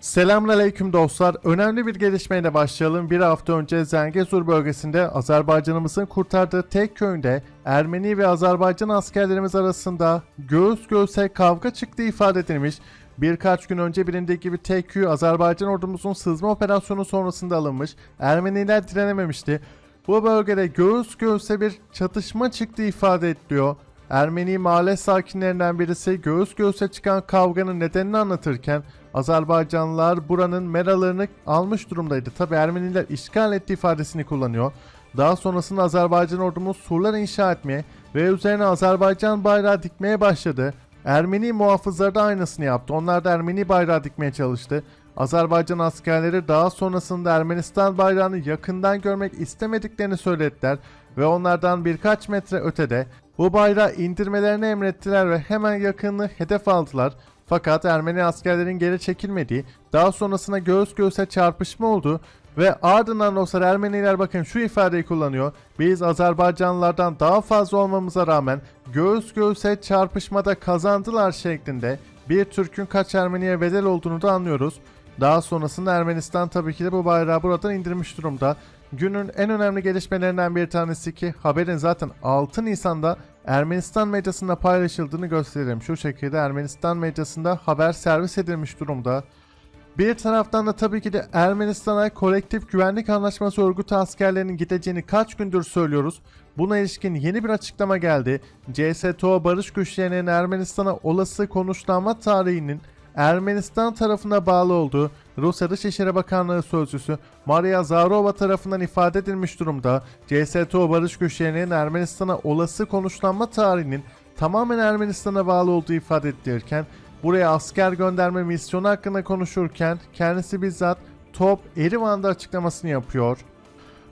Selamünaleyküm dostlar. Önemli bir gelişmeyle başlayalım. Bir hafta önce Zengezur bölgesinde Azerbaycanımızın kurtardığı tek köyünde Ermeni ve Azerbaycan askerlerimiz arasında göğüs göğüse kavga çıktığı ifade edilmiş. Birkaç gün önce bilindiği gibi köy Azerbaycan ordumuzun sızma operasyonu sonrasında alınmış. Ermeniler direnememişti. Bu bölgede göğüs göğüse bir çatışma çıktığı ifade ediliyor. Ermeni mahalle sakinlerinden birisi göğüs göğüse çıkan kavganın nedenini anlatırken Azerbaycanlılar buranın meralarını almış durumdaydı. Tabi Ermeniler işgal ettiği ifadesini kullanıyor. Daha sonrasında Azerbaycan ordumuz surlar inşa etmeye ve üzerine Azerbaycan bayrağı dikmeye başladı. Ermeni muhafızlar da aynısını yaptı. Onlar da Ermeni bayrağı dikmeye çalıştı. Azerbaycan askerleri daha sonrasında Ermenistan bayrağını yakından görmek istemediklerini söylediler ve onlardan birkaç metre ötede bu bayrağı indirmelerini emrettiler ve hemen yakınını hedef aldılar. Fakat Ermeni askerlerin geri çekilmediği, daha sonrasında göğüs göğüse çarpışma oldu ve ardından dostlar Ermeniler bakın şu ifadeyi kullanıyor. Biz Azerbaycanlılardan daha fazla olmamıza rağmen göğüs göğüse çarpışmada kazandılar şeklinde bir Türk'ün kaç Ermeniye bedel olduğunu da anlıyoruz. Daha sonrasında Ermenistan tabii ki de bu bayrağı buradan indirmiş durumda. Günün en önemli gelişmelerinden bir tanesi ki haberin zaten 6 Nisan'da Ermenistan medyasında paylaşıldığını gösterelim. Şu şekilde Ermenistan medyasında haber servis edilmiş durumda. Bir taraftan da tabii ki de Ermenistan'a kolektif güvenlik anlaşması örgütü askerlerinin gideceğini kaç gündür söylüyoruz. Buna ilişkin yeni bir açıklama geldi. CSTO barış güçlerinin Ermenistan'a olası konuşlanma tarihinin Ermenistan tarafına bağlı olduğu Rusya Dışişleri Bakanlığı Sözcüsü Maria Zarova tarafından ifade edilmiş durumda. CSTO barış güçlerinin Ermenistan'a olası konuşlanma tarihinin tamamen Ermenistan'a bağlı olduğu ifade edilirken buraya asker gönderme misyonu hakkında konuşurken kendisi bizzat Top Erivan'da açıklamasını yapıyor.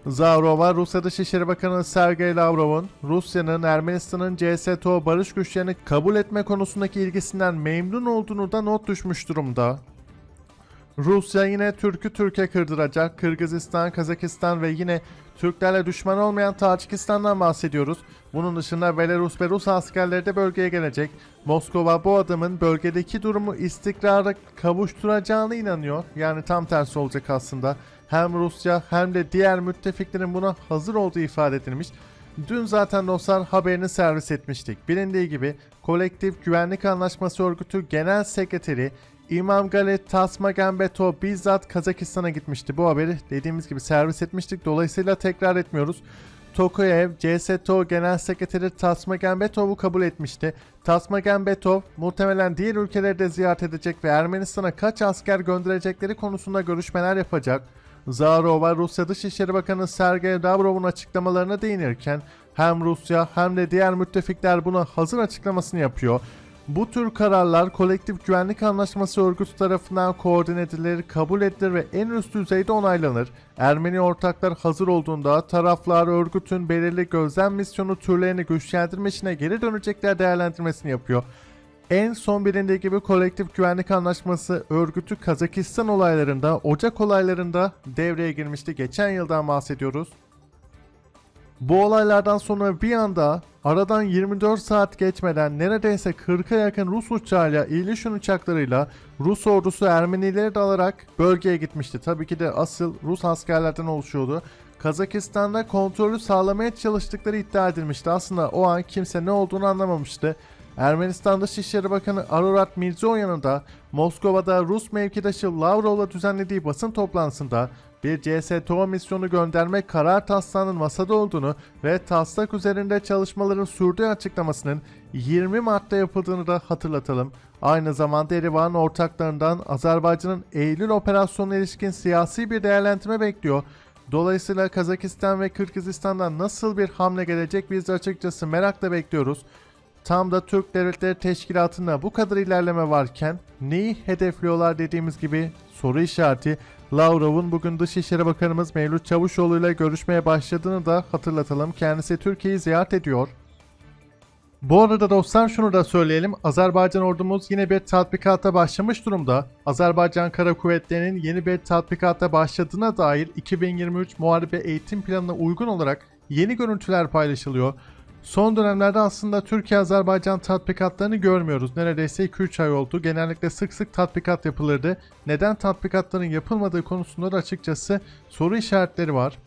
Zavrova, Rusya Dışişleri Bakanı Sergey Lavrov'un Rusya'nın Ermenistan'ın CSTO barış güçlerini kabul etme konusundaki ilgisinden memnun olduğunu da not düşmüş durumda. Rusya yine Türk'ü Türkiye kırdıracak. Kırgızistan, Kazakistan ve yine Türklerle düşman olmayan Tacikistan'dan bahsediyoruz. Bunun dışında Belarus ve Rus askerleri de bölgeye gelecek. Moskova bu adımın bölgedeki durumu istikrara kavuşturacağına inanıyor. Yani tam tersi olacak aslında. Hem Rusya hem de diğer müttefiklerin buna hazır olduğu ifade edilmiş. Dün zaten dostlar haberini servis etmiştik. Bilindiği gibi Kolektif Güvenlik Anlaşması Örgütü Genel Sekreteri İmam Gali Tasmagenbeto bizzat Kazakistan'a gitmişti. Bu haberi dediğimiz gibi servis etmiştik. Dolayısıyla tekrar etmiyoruz. Tokayev, CSTO Genel Sekreteri Tasmagenbetov'u kabul etmişti. Tasmagenbetov muhtemelen diğer ülkeleri de ziyaret edecek ve Ermenistan'a kaç asker gönderecekleri konusunda görüşmeler yapacak. Zarova, Rusya Dışişleri Bakanı Sergey Lavrov'un açıklamalarına değinirken hem Rusya hem de diğer müttefikler buna hazır açıklamasını yapıyor. Bu tür kararlar Kolektif Güvenlik Anlaşması örgütü tarafından koordine edilir, kabul edilir ve en üst düzeyde onaylanır. Ermeni ortaklar hazır olduğunda taraflar örgütün belirli gözlem misyonu türlerini güçlendirme işine geri dönecekler değerlendirmesini yapıyor. En son bilindiği gibi Kolektif Güvenlik Anlaşması örgütü Kazakistan olaylarında, Ocak olaylarında devreye girmişti. Geçen yıldan bahsediyoruz. Bu olaylardan sonra bir anda aradan 24 saat geçmeden neredeyse 40'a yakın Rus uçağıyla, İlyushin uçaklarıyla Rus ordusu Ermenileri de alarak bölgeye gitmişti. Tabii ki de asıl Rus askerlerden oluşuyordu. Kazakistan'da kontrolü sağlamaya çalıştıkları iddia edilmişti. Aslında o an kimse ne olduğunu anlamamıştı. Ermenistan Dışişleri Bakanı Ararat Mirzoyan'ın da Moskova'da Rus mevkidaşı Lavrov'la düzenlediği basın toplantısında bir CSTO misyonu gönderme karar taslağının masada olduğunu ve taslak üzerinde çalışmaların sürdüğü açıklamasının 20 Mart'ta yapıldığını da hatırlatalım. Aynı zamanda Erivan ortaklarından Azerbaycan'ın Eylül operasyonuna ilişkin siyasi bir değerlendirme bekliyor. Dolayısıyla Kazakistan ve Kırgızistan'dan nasıl bir hamle gelecek biz de açıkçası merakla bekliyoruz. Tam da Türk Devletleri Teşkilatı'nda bu kadar ilerleme varken neyi hedefliyorlar dediğimiz gibi soru işareti Lavrov'un bugün Dışişleri Bakanımız Mevlüt Çavuşoğlu ile görüşmeye başladığını da hatırlatalım. Kendisi Türkiye'yi ziyaret ediyor. Bu arada dostlar şunu da söyleyelim. Azerbaycan ordumuz yine bir tatbikata başlamış durumda. Azerbaycan Kara Kuvvetleri'nin yeni bir tatbikata başladığına dair 2023 Muharebe Eğitim Planı'na uygun olarak yeni görüntüler paylaşılıyor. Son dönemlerde aslında Türkiye-Azerbaycan tatbikatlarını görmüyoruz. Neredeyse 2-3 ay oldu. Genellikle sık sık tatbikat yapılırdı. Neden tatbikatların yapılmadığı konusunda da açıkçası soru işaretleri var.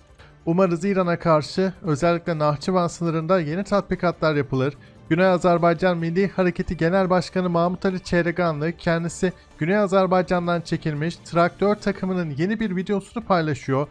Umarız İran'a karşı özellikle Nahçıvan sınırında yeni tatbikatlar yapılır. Güney Azerbaycan Milli Hareketi Genel Başkanı Mahmut Ali Çehreganlı kendisi Güney Azerbaycan'dan çekilmiş traktör takımının yeni bir videosunu paylaşıyor.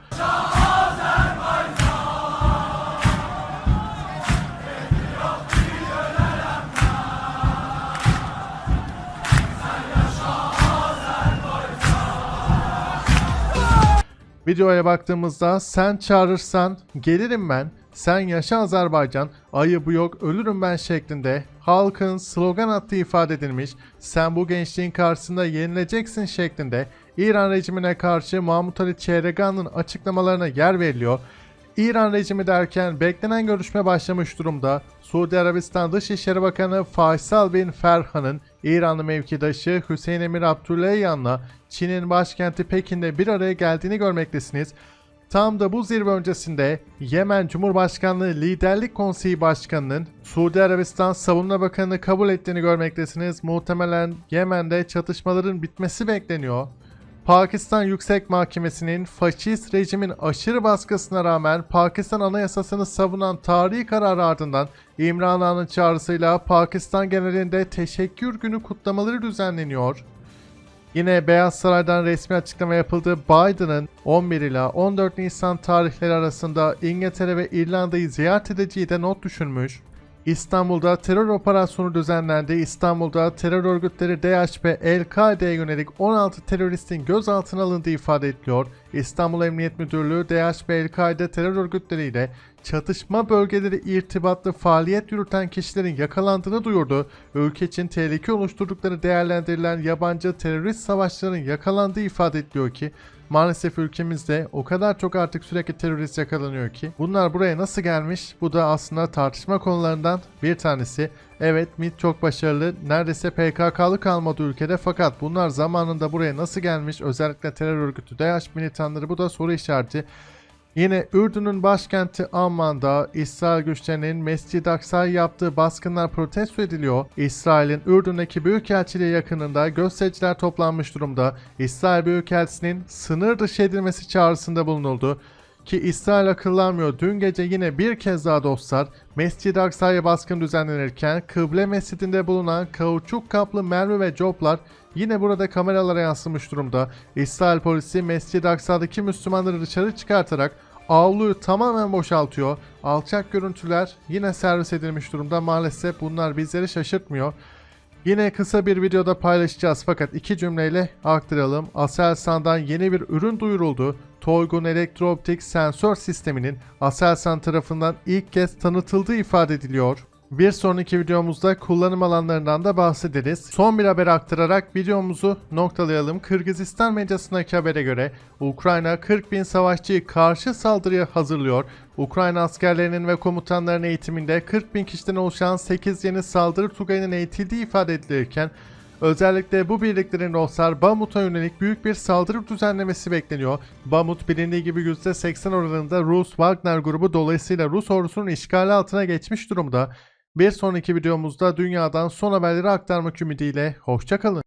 Videoya baktığımızda sen çağırırsan gelirim ben, sen yaşa Azerbaycan, ayıbı yok ölürüm ben şeklinde halkın slogan attığı ifade edilmiş, sen bu gençliğin karşısında yenileceksin şeklinde İran rejimine karşı Mahmut Ali Çehregan'ın açıklamalarına yer veriliyor. İran rejimi derken beklenen görüşme başlamış durumda. Suudi Arabistan Dışişleri Bakanı Faysal bin Ferhan'ın İranlı mevkidaşı Hüseyin Emir Abdullahiyan'la Çin'in başkenti Pekin'de bir araya geldiğini görmektesiniz. Tam da bu zirve öncesinde Yemen Cumhurbaşkanlığı Liderlik Konseyi Başkanı'nın Suudi Arabistan Savunma Bakanı kabul ettiğini görmektesiniz. Muhtemelen Yemen'de çatışmaların bitmesi bekleniyor. Pakistan Yüksek Mahkemesi'nin faşist rejimin aşırı baskısına rağmen Pakistan Anayasasını savunan tarihi kararı ardından İmran Han'ın çağrısıyla Pakistan genelinde teşekkür günü kutlamaları düzenleniyor. Yine Beyaz Saray'dan resmi açıklama yapıldı. Biden'ın 11 ila 14 Nisan tarihleri arasında İngiltere ve İrlanda'yı ziyaret edeceği de not düşülmüş. İstanbul'da terör operasyonu düzenlendi. İstanbul'da terör örgütleri DH ve El-Kaide'ye yönelik 16 teröristin gözaltına alındığı ifade ediliyor. İstanbul Emniyet Müdürlüğü DH ve El-Kaide terör örgütleriyle çatışma bölgeleri irtibatlı faaliyet yürüten kişilerin yakalandığını duyurdu. Ülke için tehlike oluşturdukları değerlendirilen yabancı terörist savaşçıların yakalandığı ifade ediliyor ki Maalesef ülkemizde o kadar çok artık sürekli terörist yakalanıyor ki bunlar buraya nasıl gelmiş? Bu da aslında tartışma konularından bir tanesi. Evet MİT çok başarılı. Neredeyse PKK'lı kalmadı ülkede fakat bunlar zamanında buraya nasıl gelmiş? Özellikle terör örgütü DAEŞ militanları bu da soru işareti. Yine Ürdün'ün başkenti Amman'da İsrail güçlerinin Mescid-i Aksa'ya yaptığı baskınlar protesto ediliyor. İsrail'in Ürdün'deki Büyükelçiliği yakınında göstericiler toplanmış durumda. İsrail Büyükelçisi'nin sınır dışı edilmesi çağrısında bulunuldu. Ki İsrail akıllanmıyor. Dün gece yine bir kez daha dostlar Mescid-i Aksa'ya baskın düzenlenirken Kıble Mescidinde bulunan kauçuk kaplı mermi ve coplar yine burada kameralara yansımış durumda. İsrail polisi Mescid-i Aksa'daki Müslümanları dışarı çıkartarak avluyu tamamen boşaltıyor. Alçak görüntüler yine servis edilmiş durumda. Maalesef bunlar bizleri şaşırtmıyor. Yine kısa bir videoda paylaşacağız fakat iki cümleyle aktaralım. Aselsan'dan yeni bir ürün duyuruldu. Toygun elektrooptik sensör sisteminin Aselsan tarafından ilk kez tanıtıldığı ifade ediliyor. Bir sonraki videomuzda kullanım alanlarından da bahsederiz. Son bir haber aktararak videomuzu noktalayalım. Kırgızistan medyasındaki habere göre Ukrayna 40 bin savaşçıyı karşı saldırıya hazırlıyor. Ukrayna askerlerinin ve komutanların eğitiminde 40 bin kişiden oluşan 8 yeni saldırı tugayının eğitildiği ifade edilirken Özellikle bu birliklerin dostlar Bamut'a yönelik büyük bir saldırı düzenlemesi bekleniyor. Bamut bilindiği gibi %80 oranında Rus Wagner grubu dolayısıyla Rus ordusunun işgali altına geçmiş durumda. Bir sonraki videomuzda dünyadan son haberleri aktarmak ümidiyle hoşçakalın.